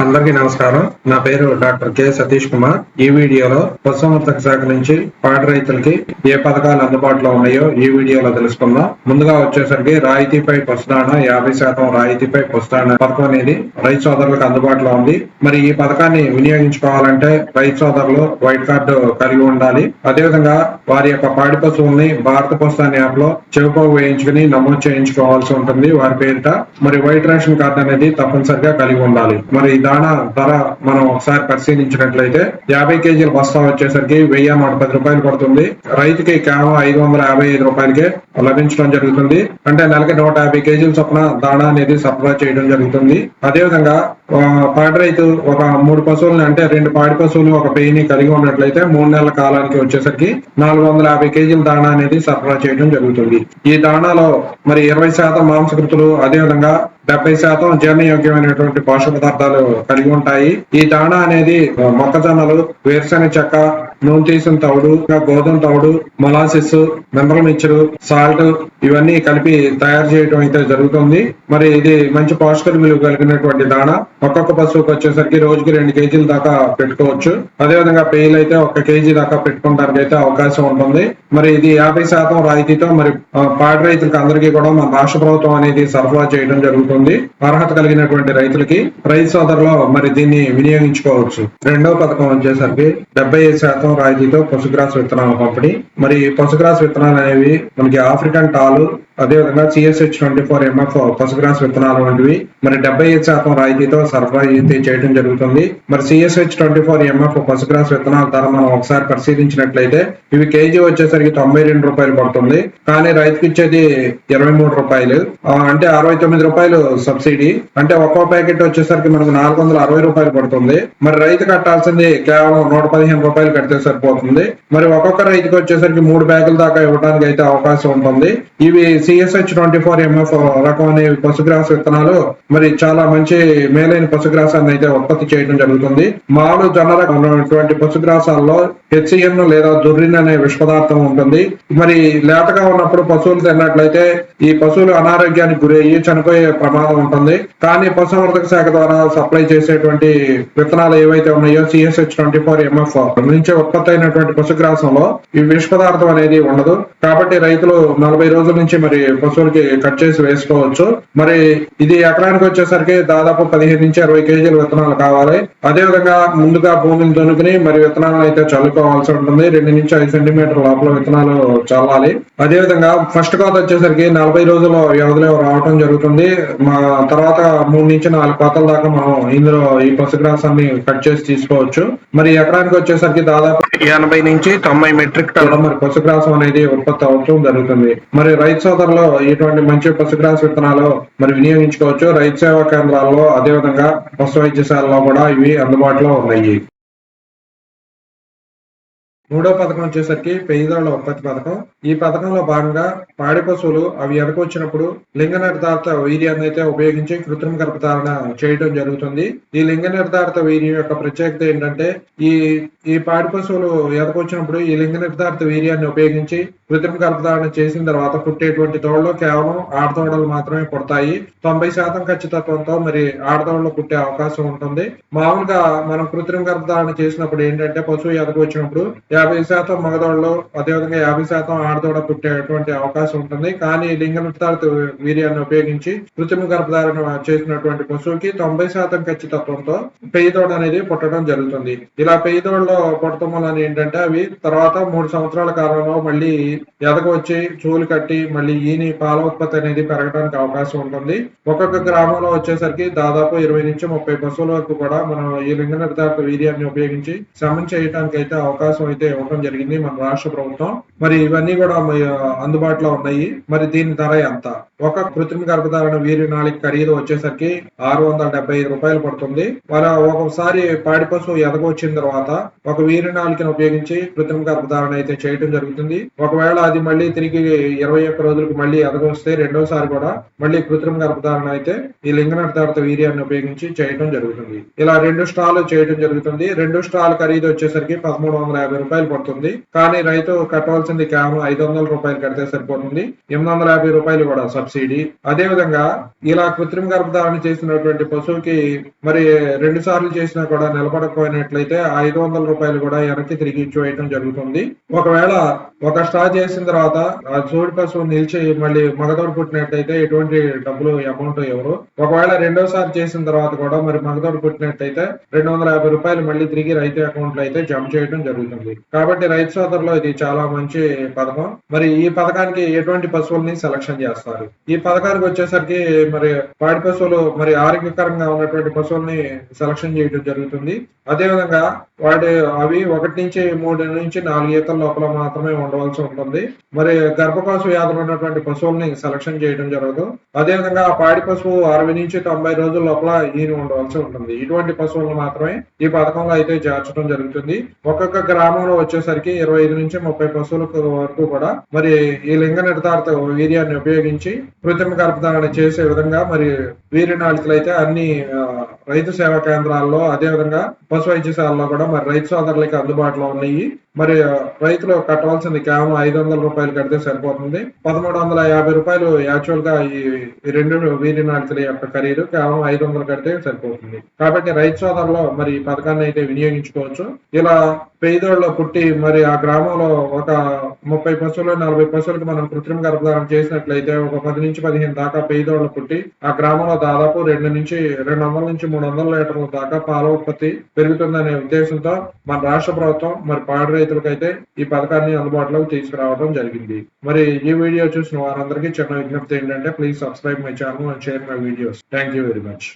అందరికీ నమస్కారం. నా పేరు డాక్టర్ కె సతీష్ కుమార్. ఈ వీడియోలో పశుసంవర్ధక శాఖ నుంచి పాడి రైతులకి ఏ పథకాలు అందుబాటులో ఉన్నాయో ఈ వీడియోలో తెలుసుకుందాం. ముందుగా వచ్చేసరికి రాయితీపై పశుదాణ యాభై శాతం రాయితీపై పశుదాణ పథకం అనేది రైతు సోదరులకు అందుబాటులో ఉంది. మరి ఈ పథకాన్ని వినియోగించుకోవాలంటే రైతు సోదరులు వైట్ కార్డు కలిగి ఉండాలి. అదేవిధంగా వారి యొక్క పాడి పశువుల్ని భారత పశుధాన్ యాప్లో చెవిపోగు వేయించుకుని నమోదు చేయించుకోవాల్సి ఉంటుంది వారి పేరిట. మరి వైట్ రేషన్ కార్డు అనేది తప్పనిసరిగా కలిగి ఉండాలి. మరి దాణా ధర మనం ఒకసారి పరిశీలించినట్లయితే యాభై కేజీల బస్తా వచ్చేసరికి వెయ్యి నూట పది రూపాయలు పడుతుంది. రైతుకి కేవలం ఐదు వందల యాభై ఐదు రూపాయలకే లభించడం జరుగుతుంది. అంటే నెలకి నూట యాభై కేజీల చొప్పున దాణా అనేది సరఫరా చేయడం జరుగుతుంది. అదేవిధంగా పాడి రైతు ఒక మూడు పశువులను అంటే రెండు పాడి పశువులు ఒక పేయిని కలిగి ఉన్నట్లయితే మూడు నెలల కాలానికి వచ్చేసరికి నాలుగు వందల యాభై కేజీల దాణా అనేది సరఫరా చేయడం జరుగుతుంది. ఈ దాణాలో మరి ఇరవై శాతం మాంసకృతులు అదేవిధంగా డెబ్బై శాతం జీర్ణయోగ్యమైనటువంటి పోషక పదార్థాలు కలిగి ఉంటాయి. ఈ దాణా అనేది మొక్కజొన్నలు వేరుశెనగ చెక్క నూనె తీసిన తవుడు ఇంకా గోధుమ తవుడు మొలాసిస్ మెంబర్ మిక్చర్ సాల్ట్ ఇవన్నీ కలిపి తయారు చేయడం అయితే జరుగుతుంది. మరి ఇది మంచి పోషక విలువ కలిగినటువంటి దాణా ఒక్కొక్క పశువుకి వచ్చేసరికి రోజుకి రెండు కేజీల దాకా పెట్టుకోవచ్చు. అదేవిధంగా పేయిలు అయితే ఒక కేజీ దాకా పెట్టుకోవడానికి అయితే అవకాశం ఉంటుంది. మరి ఇది యాభై శాతం రాయితీతో మరి పాడి రైతులకు అందరికీ కూడా మన రాష్ట్ర ప్రభుత్వం అనేది సరఫరా చేయడం జరుగుతుంది. అర్హత కలిగినటువంటి రైతులకి రైతు సోదరులో మరి దీన్ని వినియోగించుకోవచ్చు. రెండో పథకం వచ్చేసరికి డెబ్బై ఐదు శాతం రాయితీతో పశుగ్రాస్ విత్తనాల పంపిణీ. మరి పశుగ్రాస్ విత్తనాలు అనేవి మనకి ఆఫ్రికన్ టాలు అదేవిధంగా సిఎస్హెచ్ ట్వంటీ ఫోర్ ఎంఎఫ్ పసుగ్రాస్ విత్తనాలు వంటివి. మరి డెబ్బై ఐదు శాతం రాయితీతో సరఫరా అయితే చేయడం జరుగుతుంది. మరి సిఎస్హెచ్ ట్వంటీ ఫోర్ ఎంఎఫ్ పసుగ్రాస్ విత్తనాల ధర మనం ఒకసారి పరిశీలించినట్లయితే ఇవి కేజీ వచ్చేసరికి తొంభై రెండు రూపాయలు పడుతుంది. కానీ రైతుకి ఇచ్చేది ఇరవై మూడు రూపాయలు. అంటే అరవై తొమ్మిది రూపాయలు సబ్సిడీ. అంటే ఒక్కో ప్యాకెట్ వచ్చేసరికి మనకు నాలుగు వందల అరవై రూపాయలు పడుతుంది. మరి రైతు కట్టాల్సింది కేవలం నూట పదిహేను రూపాయలు కడితే సరిపోతుంది. మరి ఒక్కొక్క రైతుకి వచ్చేసరికి మూడు బ్యాగుల దాకా ఇవ్వడానికి అయితే అవకాశం ఉంటుంది. ఇవి సిఎస్హెచ్ ట్వంటీ ఫోర్ ఎంఎఫ్ రకం అనే పశుగ్రాస విత్తనాలు మరి చాలా మంచి మేలైన పశుగ్రాసాన్ని అయితే ఉత్పత్తి చేయడం జరుగుతుంది. మామూలు జొన్న రకం ఉన్నటువంటి పశుగ్రాసాల్లో హెచ్సిఎన్ లేదా దుర్రిన్ అనే విష పదార్థం ఉంటుంది. మరి లేతగా ఉన్నప్పుడు పశువులు తిన్నట్లయితే ఈ పశువులు అనారోగ్యానికి గురయ్యి చనిపోయే ప్రమాదం ఉంటుంది. కానీ పశువర్ధక శాఖ ద్వారా సప్లై చేసేటువంటి విత్తనాలు ఏవైతే ఉన్నాయో సిఎస్హెచ్ ట్వంటీ ఫోర్ ఎంఎఫ్ నుంచి ఉత్పత్తి అయినటువంటి పశుగ్రాసంలో ఈ విష పదార్థం అనేది ఉండదు. కాబట్టి రైతులు నలభై రోజుల నుంచి మరి పశువులకి కట్ చేసి వేసుకోవచ్చు. మరి ఇది ఎకరానికి వచ్చేసరికి దాదాపు పదిహేను నుంచి అరవై కేజీల విత్తనాలు కావాలి. అదే విధంగా ముందుగా భూమిని దున్నుకుని మరి విత్తనాలను అయితే చల్లుకోవాల్సి ఉంటుంది. రెండు నుంచి ఐదు సెంటీమీటర్ లోపల విత్తనాలు చల్లాలి. అదే విధంగా ఫస్ట్ కోత వచ్చేసరికి నలభై రోజుల వ్యవధిలో రావడం జరుగుతుంది. మా తర్వాత మూడు నుంచి నాలుగు కోతల దాకా మనం ఇందులో ఈ పశుగ్రాసాన్ని కట్ చేసి తీసుకోవచ్చు. మరి ఎకరానికి వచ్చేసరికి దాదాపు ఎనభై నుంచి తొంభై మెట్రిక్ టన్ మరి పశుగ్రాసం అనేది ఉత్పత్తి అవటం జరుగుతుంది. మరి రైతు సోదరులు ఇటువంటి మంచి పశుగ్రాస విత్తనాలు మరి వినియోగించుకోవచ్చు. రైతు సేవా కేంద్రాల్లో అదే విధంగా పశు వైద్యశాలలో కూడా ఇవి అందుబాటులో ఉన్నాయి. మూడో పథకం వచ్చేసరికి పెయ్యదోళ్ళ ఉత్పత్తి పథకం. ఈ పథకంలో భాగంగా పాడి పశువులు అవి ఎదకొచ్చినప్పుడు లింగ నిర్ధారిత వీర్యాన్ని అయితే ఉపయోగించి కృత్రిమ గర్భధారణ చేయడం జరుగుతుంది. ఈ లింగ నిర్ధారిత వీర్యం యొక్క ప్రత్యేకత ఏంటంటే ఈ ఈ పాడి పశువులు ఎదకొచ్చినప్పుడు ఈ లింగ నిర్ధారిత వీర్యాన్ని ఉపయోగించి కృత్రిమ గర్భధారణ చేసిన తర్వాత పుట్టేటువంటి తోడలు కేవలం ఆడదోడలు మాత్రమే పుడతాయి. తొంభై శాతం ఖచ్చితత్వంతో మరి ఆడదోడలు పుట్టే అవకాశం ఉంటుంది. మామూలుగా మనం కృత్రిమ గర్భధారణ చేసినప్పుడు ఏంటంటే పశువు ఎదకొచ్చినప్పుడు యాభై శాతం మగదోడలు అదేవిధంగా యాభై శాతం ఆడదోడ పుట్టేటువంటి అవకాశం ఉంటుంది. కానీ లింగ నిర్ధారిత వీర్యాన్ని ఉపయోగించి కృత్రిమ గర్భధారణ చేసినటువంటి పశువుకి తొంభై శాతం ఖచ్చితత్వంతో పెయ్యదోడ అనేది పుట్టడం జరుగుతుంది. ఇలా పెయ్యదోడలో పుట్టడం వలన ఏంటంటే అవి తర్వాత మూడు సంవత్సరాల కాలంలో మళ్ళీ ఎదగ వచ్చి చూలు కట్టి మళ్ళీ ఈని పాల ఉత్పత్తి అనేది పెరగడానికి అవకాశం ఉంటుంది. ఒక్కొక్క గ్రామంలో వచ్చేసరికి దాదాపు ఇరవై నుంచి ముప్పై పశువుల వరకు కూడా మనం ఈ లింగ నిర్ధారిత వీర్యాన్ని ఉపయోగించి శ్రమం చేయడానికి అయితే అవకాశం అయితే ఇవ్వడం జరిగింది మన రాష్ట్ర ప్రభుత్వం. మరి ఇవన్నీ కూడా అందుబాటులో ఉన్నాయి. మరి దీని ధర ఎంత? ఒక కృత్రిమ గర్భధారణ వీరి నాళిక ఖరీదు వచ్చేసరికి ఆరు వందల డెబ్బై ఐదు రూపాయలు పడుతుంది. వాళ్ళ ఒకసారి పాడి పశువు ఎదగొచ్చిన తర్వాత ఒక వీరి నాలుగుని ఉపయోగించి కృత్రిమ గర్భధారణ అయితే చేయడం జరుగుతుంది. ఒకవేళ అది మళ్ళీ తిరిగి ఇరవై ఒక్క రోజులకు మళ్ళీ ఎదగొస్తే రెండోసారి కూడా మళ్ళీ కృత్రిమ గర్భధారణ అయితే ఈ లింగ నిర్ధారిత వీర్యాన్ని ఉపయోగించి చేయడం జరుగుతుంది. ఇలా రెండు స్టాల్ చేయడం జరుగుతుంది. రెండు స్టాల్ ఖరీదు వచ్చేసరికి పదమూడు వందల యాభై రూపాయలు పడుతుంది. కానీ రైతు కట్టవలసింది కేవలం ఐదు వందల రూపాయలు కడితే సరిపోతుంది. ఎనిమిది వందల యాభై రూపాయలు కూడా సబ్సిడీ. అదేవిధంగా అదే విధంగా ఇలా కృత్రిమ గర్భధారణ చేసినటువంటి పశువుకి మరి రెండు సార్లు చేసినా కూడా నిలబడకపోయినట్లయితే ఐదు వందల రూపాయలు కూడా వెనక్కి తిరిగి ఇచ్చివేయడం జరుగుతుంది. ఒకవేళ ఒక స్టా చేసిన తర్వాత ఆ సూడి పశువు నిలిచి మళ్ళీ మగదోడు పుట్టినట్టయితే ఎటువంటి డబ్బులు అమౌంట్ ఎవరు? ఒకవేళ రెండోసారి చేసిన తర్వాత కూడా మరి మగదోడు పుట్టినట్టయితే రెండు వందల యాభై రూపాయలు మళ్ళీ తిరిగి రైతు అకౌంట్లో అయితే జమ చేయడం జరుగుతుంది. కాబట్టి రైతు సోదరులో ఇది చాలా మంచి పథకం. మరి ఈ పథకానికి ఎటువంటి పశువుల్ని సెలక్షన్ చేస్తారు? ఈ పథకానికి వచ్చేసరికి మరి పాడి పశువులు మరి ఆరోగ్యకరంగా ఉన్నటువంటి పశువుల్ని సెలక్షన్ చేయడం జరుగుతుంది. అదే విధంగా వాటి అవి ఒకటి నుంచి మూడు నుంచి నాలుగు ఈతల లోపల మాత్రమే ఉండవలసి ఉంటుంది. మరి గర్భకోశ వ్యాధులు ఉన్నటువంటి పశువుల్ని సెలక్షన్ చేయడం జరగదు. అదే విధంగా ఆ పాడి పశువు అరవై నుంచి తొంభై రోజుల లోపల ఈయన ఉండవలసి ఉంటుంది. ఇటువంటి పశువులను మాత్రమే ఈ పథకంలో అయితే చేర్చడం జరుగుతుంది. ఒక్కొక్క గ్రామంలో వచ్చేసరికి ఇరవై ఐదు నుంచి ముప్పై పశువులకు వరకు కూడా మరి ఈ లింగ నిర్ధారిత వీర్యాన్ని ఉపయోగించి కృత్రిమ గర్భధారణ చేసే విధంగా మరి వీరి నాటికలు అయితే అన్ని రైతు సేవా కేంద్రాల్లో అదే విధంగా పశు వైద్యశాలలో కూడా మరి రైతు సోదరులకి అందుబాటులో ఉన్నాయి. మరి రైతులు కట్టవలసింది కేవలం ఐదు వందల రూపాయలు కడితే సరిపోతుంది. పదమూడు వందల యాభై రూపాయలు యాక్చువల్గా ఈ రెండు వీరి నాటికల యొక్క ఖరీదు కేవలం ఐదు వందలు కడితే సరిపోతుంది. కాబట్టి రైతు సోదరులో మరి ఈ పథకాన్ని అయితే వినియోగించుకోవచ్చు. ఇలా పేదోళ్ళ పుట్టి మరి ఆ గ్రామంలో ఒక ముప్పై పశువులు నలభై పశువులకు మనం కృత్రిమ గర్భధారణ చేసినట్లయితే ఒక పది నుంచి పదిహేను దాకా పేదోళ్ళు పుట్టి ఆ గ్రామంలో దాదాపు రెండు నుంచి రెండు వందల నుంచి మూడు వందల లీటర్ల దాకా పాల ఉత్పత్తి పెరుగుతుందనే ఉద్దేశంతో మన రాష్ట్ర ప్రభుత్వం మరి పాడరే రైతులకైతే ఈ పథకాన్ని అందుబాటులోకి తీసుకురావడం జరిగింది. మరి ఈ వీడియో చూసిన వారందరికీ చిన్న విజ్ఞప్తి ఏంటంటే please subscribe my channel and share my videos thank you very much